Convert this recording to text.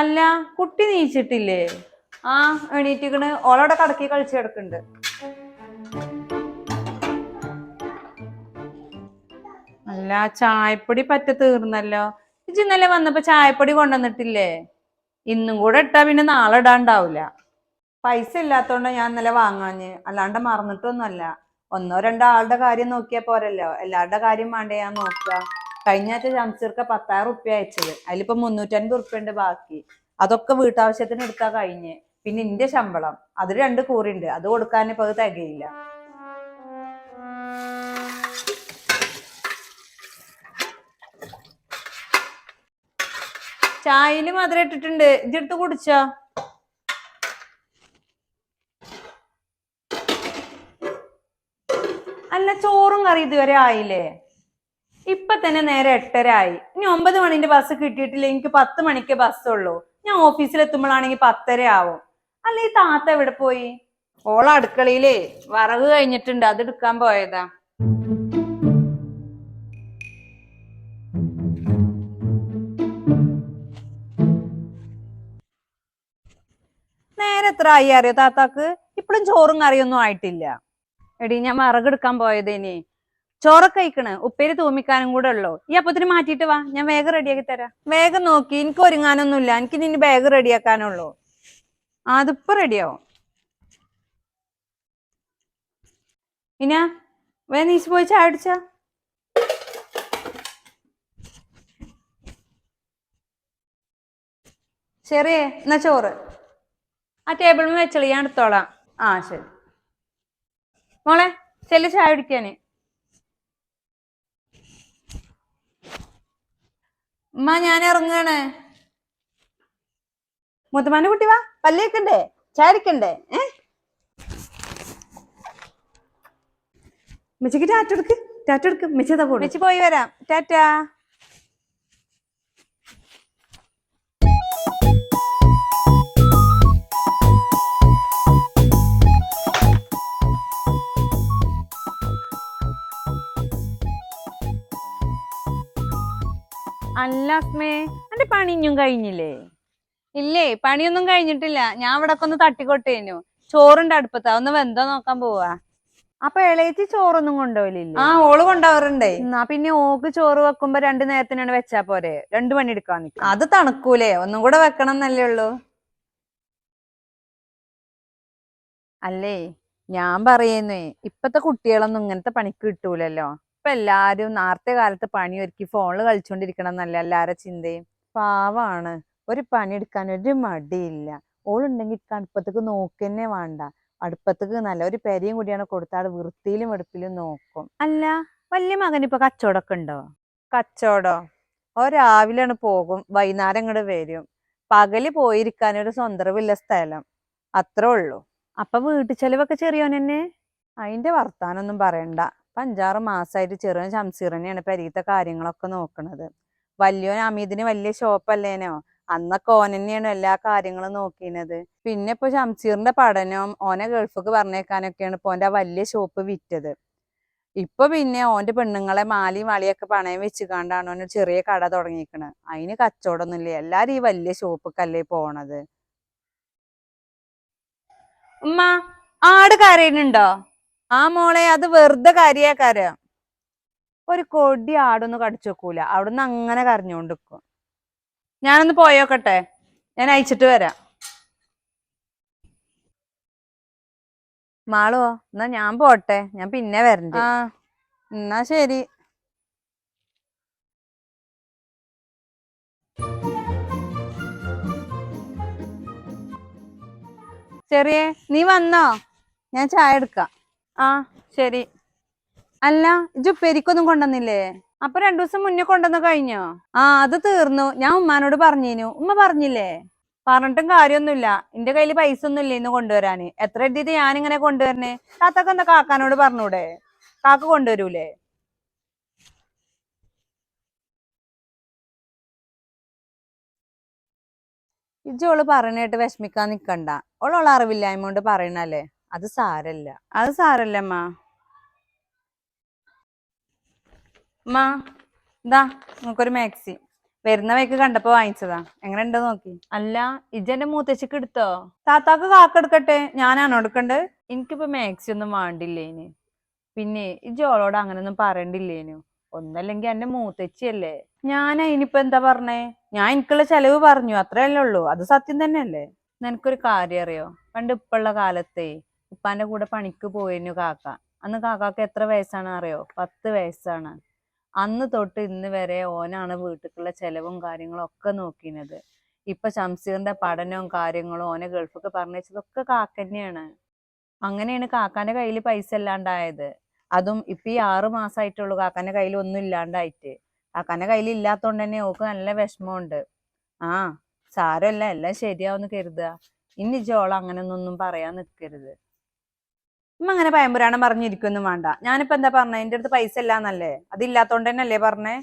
അല്ല കുട്ടി നീച്ചിട്ടില്ലേ? ആ എണീറ്റിക്കണ്. ഓളവിടെ കടക്കി കളിച്ചു കിടക്കുന്നുണ്ട് അല്ല ചായപ്പൊടി പറ്റ തീർന്നല്ലോ. ഇജ് ഇന്നലെ വന്നപ്പോ ചായപ്പൊടി കൊണ്ടുവന്നിട്ടില്ലേ? ഇന്നും കൂടെ ഇട്ടാ പിന്നെ നാളെ ഇടാണ്ടാവൂല. പൈസ ഇല്ലാത്തോണ്ട് ഞാൻ ഇന്നലെ വാങ്ങാഞ്ഞ്. അല്ലാണ്ട് മറന്നിട്ടൊന്നുമല്ല. ഒന്നോ രണ്ടോ ആളുടെ കാര്യം നോക്കിയാ പോരല്ലോ. എല്ലാവരുടെ കാര്യം വേണ്ടേ ഞാൻ നോക്കുക കഴിഞ്ഞ ആഴ്ച ജംസീർക്ക് പത്തായിരം റുപ്യ അയച്ചത്. അതിലിപ്പോ മുന്നൂറ്റൻപത് റുപ്യ ഉണ്ട് ബാക്കി. അതൊക്കെ വീട്ടാവശ്യത്തിന് എടുത്താ കഴിഞ്ഞ്. പിന്നെ ഇന്റെ ശമ്പളം. അതിൽ രണ്ട് കൂറിണ്ട്. അത് കൊടുക്കാൻ ഇപ്പൊ അത് തികയില്ല. ചായയിൽ മധുരം ഇട്ടിട്ടുണ്ട്. ഇതെടുത്ത് കുടിച്ചോ? അല്ല ചോറും കറി ഇതുവരെ ആയില്ലേ? ഇപ്പൊ തന്നെ നേരെ എട്ടര ആയി ഇനി ഒമ്പത് മണിന്റെ ബസ് കിട്ടിയിട്ടില്ല എനിക്ക് പത്ത് മണിക്ക് ബസ് ഉള്ളൂ. ഞാൻ ഓഫീസിൽ എത്തുമ്പോഴാണെങ്കിൽ പത്തര ആവും. അല്ല ഈ താത്ത എവിടെ പോയി? ഓള അടുക്കളയിലേ. വറവ് കഴിഞ്ഞിട്ടുണ്ട് അത് എടുക്കാൻ പോയതാ. നേരെ എത്ര ആയി അറിയോ താത്താക്ക്? ഇപ്പോഴും ചോറും കറിയൊന്നും ആയിട്ടില്ല. എടി ഞാൻ വറകെടുക്കാൻ പോയതേനി. ചോറൊക്കെ കഴിക്കണ്. ഉപ്പേരി തൂമിക്കാനും കൂടെ ഉള്ളു. ഈ അപ്പത്തിന് മാറ്റിയിട്ട് വാ. ഞാൻ വേഗം റെഡിയാക്കി തരാം. വേഗം നോക്കി. എനിക്ക് ഒരുങ്ങാനൊന്നുമില്ല. എനിക്ക് നിന്റെ ബാഗ് റെഡിയാക്കാനുള്ളൂ. അതിപ്പോ റെഡിയാവും. ഇനാ വേ നീച്ച് പോയി ചായ അടിച്ച ശരിയേ എന്നാ ചോറ്? ആ ടേബിളിൽ വെച്ചളി. ഞാൻ എടുത്തോളാം. ആ ശരി. മോളെ ചെല്ലു ചായ കുടിക്കാന്. ഉമ്മ ഞാൻ ഇറങ്ങാണ്. മുത്തമാന കുട്ടി വാ പല്ലേക്കണ്ടേ? ചാരിക്കണ്ടേ ഏ? മിച്ചക്ക് ടാറ്റെടുക്ക് ടാറ്റെടുക്ക് മിച്ചതാ മെച്ചതാ പോയി വരാം. ടാറ്റാ. അല്ല അസ്മേ എന്റെ പണിഞ്ഞും കഴിഞ്ഞില്ലേ? ഇല്ലേ പണിയൊന്നും കഴിഞ്ഞിട്ടില്ല. ഞാൻ ഇവിടെ ഒന്ന് തട്ടിക്കൊട്ടേനു. ചോറുണ്ട് അടുപ്പത്താ. ഒന്ന് വെന്തോ നോക്കാൻ പോവാ. അപ്പൊ ഇളയച്ചി ചോറൊന്നും കൊണ്ടുപോയില്ല ആ ഓൾ കൊണ്ടുപോകാറുണ്ടേ എന്നാ പിന്നെ ഓക്ക് ചോറ് വെക്കുമ്പോ രണ്ടു നേരത്തിനാണ് വെച്ചാ പോരെ. രണ്ടു പണി എടുക്കാൻ അത് തണുക്കൂലേ. ഒന്നും കൂടെ വെക്കണം എന്നല്ലേ ഉള്ളൂ. അല്ലേ? ഞാൻ പറയുന്നേ ഇപ്പത്തെ കുട്ടികളൊന്നും ഇങ്ങനത്തെ പണിക്ക് കിട്ടൂലല്ലോ. ഇപ്പൊ എല്ലാരും നേരത്തെ കാലത്ത് പണി ഒരുക്കി ഫോണിൽ കളിച്ചോണ്ടിരിക്കണം എന്നല്ല എല്ലാരെ ചിന്തയും? പാവാണ്. ഒരു പണി എടുക്കാൻ ഒരു മടിയില്ല. ഓളുണ്ടെങ്കിൽ അടുപ്പത്തേക്ക് നോക്കന്നെ വേണ്ട. അടുപ്പത്തേക്ക് നല്ല ഒരു പെരയും കൂടിയാണ് കൊടുത്താൽ വൃത്തിയിലും വെടുപ്പിലും നോക്കും. അല്ല വലിയ മകൻ ഇപ്പൊ കച്ചവടമൊക്കെ ഉണ്ടോ? കച്ചവടോ? ഓ രാവിലെയാണ് പോകും. വൈകുന്നേരം ഇങ്ങോട്ട് വരും. പകൽ പോയിരിക്കാൻ ഒരു സ്വന്തരവില്ല സ്ഥലം. അത്രേ ഉള്ളൂ. അപ്പൊ വീട്ടു ചെലവൊക്കെ ചെറിയോനെന്നെ അതിന്റെ വർത്താനൊന്നും പറയണ്ട. ഇപ്പൊ അഞ്ചാറ് മാസമായിട്ട് ചെറിയ ഷംസീറിനെയാണ് പെരീത്തെ കാര്യങ്ങളൊക്കെ നോക്കണത്. വലിയോൻ അമീദിന് വലിയ ഷോപ്പല്ലേനോ അന്നൊക്കെ ഓൻ തന്നെയാണ് എല്ലാ കാര്യങ്ങളും നോക്കിയത് പിന്നെ ഇപ്പൊ ഷംസീറിന്റെ പഠനവും ഓനെ ഗൾഫിക്ക് പറഞ്ഞേക്കാനൊക്കെയാണ് ഇപ്പൊ ഓന്റെ വലിയ ഷോപ്പ് വിറ്റത്. ഇപ്പൊ പിന്നെ ഓന്റെ പെണ്ണുങ്ങളെ മാലി മാളിയൊക്കെ പണയം വെച്ച് കണ്ടാണ് ഓന് ചെറിയ കട തുടങ്ങിയിരിക്കണത് അതിന് കച്ചവടമൊന്നുമില്ല. എല്ലാരും ഈ വലിയ ഷോപ്പിക്കല്ലേ പോണത്. ഉമ്മ ആട് കരയുന്നുണ്ടോ? ആ മോളെ അത് വെറുതെ കരയാ കര ഒരു കൊടി ആടൊന്നും കടിച്ചു വെക്കൂല അവിടുന്ന് അങ്ങനെ കരഞ്ഞോണ്ടിരിക്കും. ഞാനൊന്ന് പോയോക്കട്ടെ. ഞാൻ അയച്ചിട്ട് വരാം. മാളോ എന്നാ ഞാൻ പോട്ടെ. ഞാൻ പിന്നെ വരണ്ട്. ആ എന്നാ ശരി. ചെറിയേ നീ വന്നോ? ഞാൻ ചായ എടുക്കാം. ആ ശരി. അല്ല ഇജ് പെരിക്കൊന്നും കൊണ്ടുവന്നില്ലേ? അപ്പൊ രണ്ടു ദിവസം മുന്നേ കൊണ്ടുവന്ന് കഴിഞ്ഞോ? ആ അത് തീർന്നു. ഞാൻ ഉമ്മാനോട് പറഞ്ഞിനു. ഉമ്മ പറഞ്ഞില്ലേ? പറഞ്ഞിട്ടും കാര്യമൊന്നുമില്ല. എന്റെ കയ്യിൽ പൈസ ഒന്നും ഇല്ല ഇന്ന് കൊണ്ടുവരാന്. എത്ര എഴുതിയിട്ട് ഇങ്ങനെ കൊണ്ടുവരണേ താത്തൊക്കെ എന്താ കാക്കാനോട് പറഞ്ഞൂടെ? കാക്ക കൊണ്ടുവരൂലേ? ഇജ്ജോൾ പറയണേട്ട് വിഷമിക്കാൻ നിക്കണ്ട. ഓളോളെ അറിവില്ലായ്മ കൊണ്ട് പറയണല്ലേ അത് സാരല്ല. അത് സാരല്ല അമ്മ. അമ്മ ഇതാ നമുക്കൊരു മാക്സി. വരുന്ന വഴിക്ക് കണ്ടപ്പോ വാങ്ങിച്ചതാ. എങ്ങനെ ഉണ്ടോ നോക്കി. അല്ല ഇജന്റെ മൂത്തച്ഛക്ക് എടുത്തോ? താത്താക്ക് കാക്കെടുക്കട്ടെ ഞാനാണോ എടുക്കണ്ടേ? എനിക്കിപ്പോ മാക്സി ഒന്നും വേണ്ടില്ലേന്. പിന്നെ ഇജോളോട് അങ്ങനൊന്നും പറയണ്ടില്ലേനു. ഒന്നല്ലെങ്കിൽ എന്റെ മൂത്തച്ചിയല്ലേ? ഞാൻ അതിനിപ്പോ എന്താ പറഞ്ഞേ? ഞാൻ എനിക്കുള്ള ചെലവ് പറഞ്ഞു. അത്രയല്ലേ ഉള്ളൂ. അത് സത്യം തന്നെയല്ലേ? നിനക്കൊരു കാര്യം അറിയോ? പണ്ട് ഇപ്പുള്ള കാലത്തെ ഉപ്പാന്റെ കൂടെ പണിക്ക് പോയിരുന്നു കാക്ക. അന്ന് കാക്കാക്ക് എത്ര വയസ്സാണ് അറിയോ? പത്ത് വയസ്സാണ്. അന്ന് തൊട്ട് ഇന്ന് വരെ ഓനാണ് വീട്ടിലുള്ള ചെലവും കാര്യങ്ങളും ഒക്കെ നോക്കിയത് ഇപ്പൊ ഷംസീറിന്റെ പഠനവും കാര്യങ്ങളും ഓനെ ഗൾഫൊക്കെ പറഞ്ഞതൊക്കെ കാക്ക തന്നെയാണ് അങ്ങനെയാണ് കാക്കാന്റെ കയ്യിൽ പൈസ ഇല്ലാണ്ടായത്. അതും ഇപ്പൊ ഈ ആറു മാസമായിട്ടുള്ളൂ കാക്കാന്റെ കയ്യിൽ ഒന്നും ഇല്ലാണ്ടായിട്ട്. കാക്കാന്റെ കയ്യിൽ ഇല്ലാത്തോണ്ട് തന്നെ ഓക്ക് നല്ല വിഷമമുണ്ട്. ആ സാരമല്ല എല്ലാം ശരിയാവുന്ന് കരുതുക ഇനി ജോള അങ്ങനെ ഒന്നും പറയാൻ നിൽക്കരുത് ഉമ്മ അങ്ങനെ പയമ്പുരാണം പറഞ്ഞിരിക്കൊന്നും വേണ്ട. ഞാനിപ്പോ എന്താ പറഞ്ഞേ? എന്റെ അടുത്ത് പൈസ ഇല്ലാന്നല്ലേ? അതില്ലാത്തോണ്ട് തന്നെ അല്ലേ പറഞ്ഞേ?